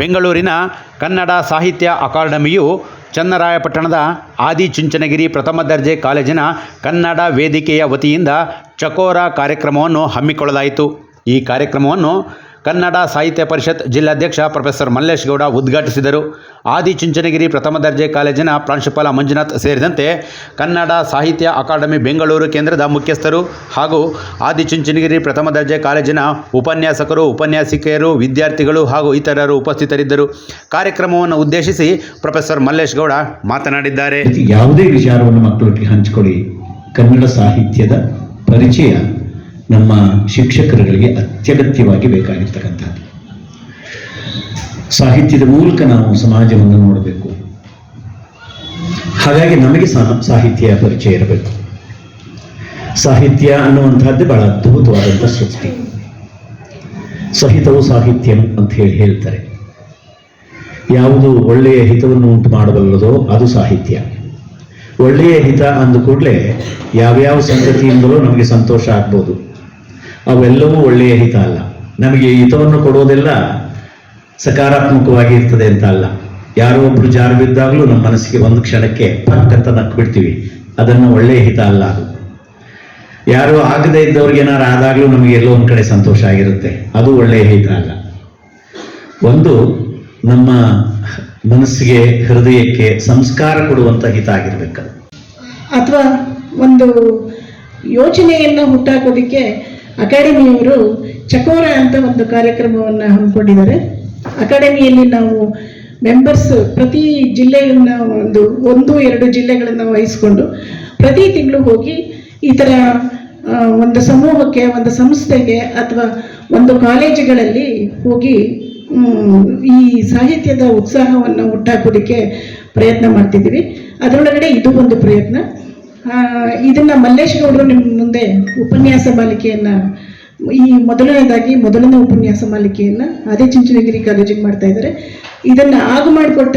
ಬೆಂಗಳೂರಿನ ಕನ್ನಡ ಸಾಹಿತ್ಯ ಅಕಾಡೆಮಿಯು ಚನ್ನರಾಯಪಟ್ಟಣದ ಆದಿಚುಂಚನಗಿರಿ ಪ್ರಥಮ ದರ್ಜೆ ಕಾಲೇಜಿನ ಕನ್ನಡ ವೇದಿಕೆಯ ವತಿಯಿಂದ ಚಕೋರ ಕಾರ್ಯಕ್ರಮವನ್ನು ಹಮ್ಮಿಕೊಳ್ಳಲಾಯಿತು. ಈ ಕಾರ್ಯಕ್ರಮವನ್ನು ಕನ್ನಡ ಸಾಹಿತ್ಯ ಪರಿಷತ್ ಜಿಲ್ಲಾಧ್ಯಕ್ಷ ಪ್ರೊಫೆಸರ್ ಮಲ್ಲೇಶ್ ಗೌಡ ಉದ್ಘಾಟಿಸಿದರು. ಆದಿಚುಂಚನಗಿರಿ ಪ್ರಥಮ ದರ್ಜೆ ಕಾಲೇಜಿನ ಪ್ರಾಂಶುಪಾಲ ಮಂಜುನಾಥ್ ಸೇರಿದಂತೆ ಕನ್ನಡ ಸಾಹಿತ್ಯ ಅಕಾಡೆಮಿ ಬೆಂಗಳೂರು ಕೇಂದ್ರದ ಮುಖ್ಯಸ್ಥರು ಹಾಗೂ ಆದಿಚುಂಚನಗಿರಿ ಪ್ರಥಮ ದರ್ಜೆ ಕಾಲೇಜಿನ ಉಪನ್ಯಾಸಕರು, ಉಪನ್ಯಾಸಿಕೆಯರು, ವಿದ್ಯಾರ್ಥಿಗಳು ಹಾಗೂ ಇತರರು ಉಪಸ್ಥಿತರಿದ್ದರು. ಕಾರ್ಯಕ್ರಮವನ್ನು ಉದ್ದೇಶಿಸಿ ಪ್ರೊಫೆಸರ್ ಮಲ್ಲೇಶ್ ಗೌಡ ಮಾತನಾಡಿದ್ದಾರೆ. ಯಾವುದೇ ವಿಚಾರವನ್ನು ಮಕ್ಕಳಿಗೆ ಹಂಚಿಕೊಳ್ಳಿ. ಕನ್ನಡ ಸಾಹಿತ್ಯದ ಪರಿಚಯ ನಮ್ಮ ಶಿಕ್ಷಕರುಗಳಿಗೆ ಅತ್ಯಗತ್ಯವಾಗಿ ಬೇಕಾಗಿರ್ತಕ್ಕಂಥದ್ದು. ಸಾಹಿತ್ಯದ ಮೂಲಕ ನಾವು ಸಮಾಜವನ್ನು ನೋಡಬೇಕು. ಹಾಗಾಗಿ ನಮಗೆ ಸಹ ಸಾಹಿತ್ಯ ಪರಿಚಯ ಇರಬೇಕು. ಸಾಹಿತ್ಯ ಅನ್ನುವಂಥದ್ದು ಬಹಳ ಅದ್ಭುತವಾದಂಥ ಸೃಷ್ಟಿ. ಸಹಿತವು ಸಾಹಿತ್ಯ ಅಂತ ಹೇಳಿ ಹೇಳ್ತಾರೆ. ಯಾವುದು ಒಳ್ಳೆಯ ಹಿತವನ್ನು ಉಂಟು ಮಾಡಬಲ್ಲದೋ ಅದು ಸಾಹಿತ್ಯ. ಒಳ್ಳೆಯ ಹಿತ ಅಂದ ಕೂಡಲೇ ಯಾವ್ಯಾವ ಸಂಗತಿಯಿಂದಲೂ ನಮಗೆ ಸಂತೋಷ ಆಗ್ಬೋದು. ಅವೆಲ್ಲವೂ ಒಳ್ಳೆಯ ಹಿತ ಅಲ್ಲ. ನಮಗೆ ಹಿತವನ್ನು ಕೊಡೋದೆಲ್ಲ ಸಕಾರಾತ್ಮಕವಾಗಿ ಇರ್ತದೆ ಅಂತ ಅಲ್ಲ. ಯಾರೋ ಒಬ್ರು ಜಾರು ಬಿದ್ದಾಗಲೂ ನಮ್ಮ ಮನಸ್ಸಿಗೆ ಒಂದು ಕ್ಷಣಕ್ಕೆ ಪಟ್ ಅಂತ ನಕ್ಕು ಬಿಡ್ತೀವಿ ಅದನ್ನು ಒಳ್ಳೆಯ ಹಿತ ಅಲ್ಲ ಅದು. ಯಾರು ಆಗದೇ ಇದ್ದವ್ರಿಗೆ ಏನಾರು ಆದಾಗಲೂ ನಮಗೆ ಎಲ್ಲೋ ಒಂದು ಕಡೆ ಸಂತೋಷ ಆಗಿರುತ್ತೆ. ಅದು ಒಳ್ಳೆಯ ಹಿತ ಅಲ್ಲ. ಒಂದು, ನಮ್ಮ ಮನಸ್ಸಿಗೆ ಹೃದಯಕ್ಕೆ ಸಂಸ್ಕಾರ ಕೊಡುವಂತ ಹಿತ ಆಗಿರ್ಬೇಕು. ಅಥವಾ ಒಂದು ಯೋಚನೆಯನ್ನು ಹುಟ್ಟಾಕೋದಕ್ಕೆ ಅಕಾಡೆಮಿಯವರು ಚಕೋರ ಅಂತ ಒಂದು ಕಾರ್ಯಕ್ರಮವನ್ನು ಹಮ್ಮಿಕೊಂಡಿದ್ದಾರೆ. ಅಕಾಡೆಮಿಯಲ್ಲಿ ನಾವು ಮೆಂಬರ್ಸ್ ಪ್ರತಿ ಜಿಲ್ಲೆಯನ್ನ ಒಂದು ಒಂದು, ಎರಡು ಜಿಲ್ಲೆಗಳನ್ನು ವಹಿಸ್ಕೊಂಡು ಪ್ರತಿ ತಿಂಗಳು ಹೋಗಿ ಈ ಥರ ಒಂದು ಸಮೂಹಕ್ಕೆ, ಒಂದು ಸಂಸ್ಥೆಗೆ ಅಥವಾ ಒಂದು ಕಾಲೇಜುಗಳಲ್ಲಿ ಹೋಗಿ ಈ ಸಾಹಿತ್ಯದ ಉತ್ಸಾಹವನ್ನು ಹುಟ್ಟಾಕೋದಕ್ಕೆ ಪ್ರಯತ್ನ ಮಾಡ್ತಿದ್ದೀವಿ. ಅದರೊಳಗಡೆ ಇದು ಒಂದು ಪ್ರಯತ್ನ. ಇದನ್ನ ಮಲ್ಲೇಶ್ ಗೌಡರು ನಿಮ್ಮ ಮುಂದೆ ಉಪನ್ಯಾಸ ಮಾಲಿಕೆಯನ್ನ, ಈ ಮೊದಲನೇದಾಗಿ ಮೊದಲನೇ ಉಪನ್ಯಾಸ ಮಾಲಿಕೆಯನ್ನ ಆದಿಚುಂಚನಗಿರಿ ಕಾಲೇಜಿಗೆ ಮಾಡ್ತಾ ಇದ್ದಾರೆ. ಇದನ್ನ ಆಗ ಮಾಡಿಕೊಟ್ಟ